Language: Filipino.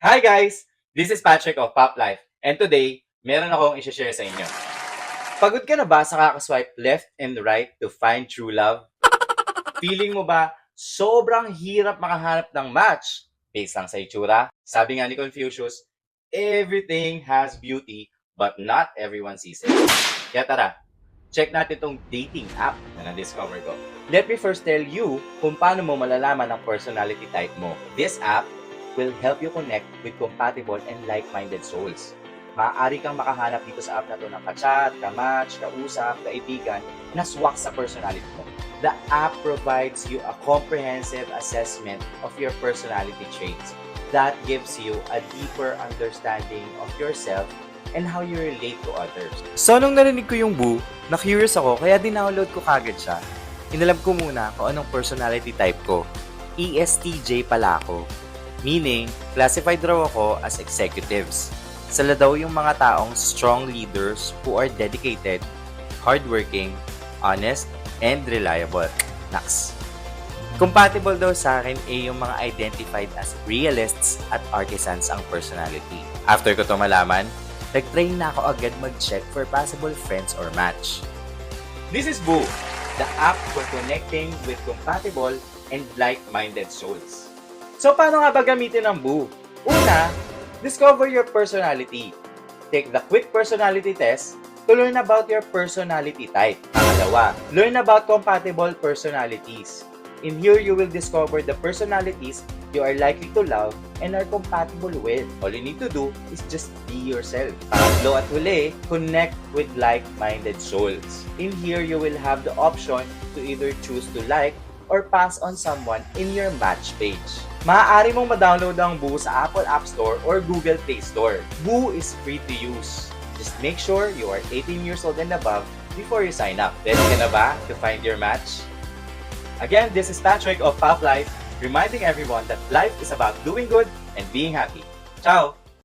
Hi guys! This is Patrick of Pop Life and today, meron akong i-share sa inyo. Pagod ka na ba sa kakaswipe left and right to find true love? Feeling mo ba sobrang hirap makahanap ng match based lang sa itsura? Sabi nga ni Confucius, everything has beauty but not everyone sees it. Kaya tara, check natin tong dating app na na-discover ko. Let me first tell you kung paano mo malalaman ang personality type mo. This app will help you connect with compatible and like-minded souls. Maaari kang makahanap dito sa app na to ng kachat, kamatch, kausap, kaibigan na swak sa personality mo. The app provides you a comprehensive assessment of your personality traits that gives you a deeper understanding of yourself and how you relate to others. So, nung narinig ko yung Boo, na-curious ako, kaya dinownload ko kagad siya. Inalam ko muna kung anong personality type ko. ESTJ pala ako. Meaning, classified raw ako as executives. Sila daw yung mga taong strong leaders who are dedicated, hardworking, honest, and reliable. Naks. Compatible daw sa akin ay yung mga identified as realists at artisans ang personality. After ko to malaman, nag-try na ako agad mag-check for possible friends or match. This is Boo, the app for connecting with compatible and like-minded souls. So, paano nga ba gamitin ang Boo? Una, discover your personality. Take the quick personality test to learn about your personality type. Pangalawa, learn about compatible personalities. In here, you will discover the personalities you are likely to love and are compatible with. All you need to do is just be yourself. Pangatlo at huli, connect with like-minded souls. In here, you will have the option to either choose to like or pass on someone in your match page. Maaari mong ma-download ang Boo sa Apple App Store or Google Play Store. Boo is free to use. Just make sure you are 18 years old and above before you sign up. Ready ka na ba to find your match? Again, this is Patrick of Pop Life, reminding everyone that life is about doing good and being happy. Ciao!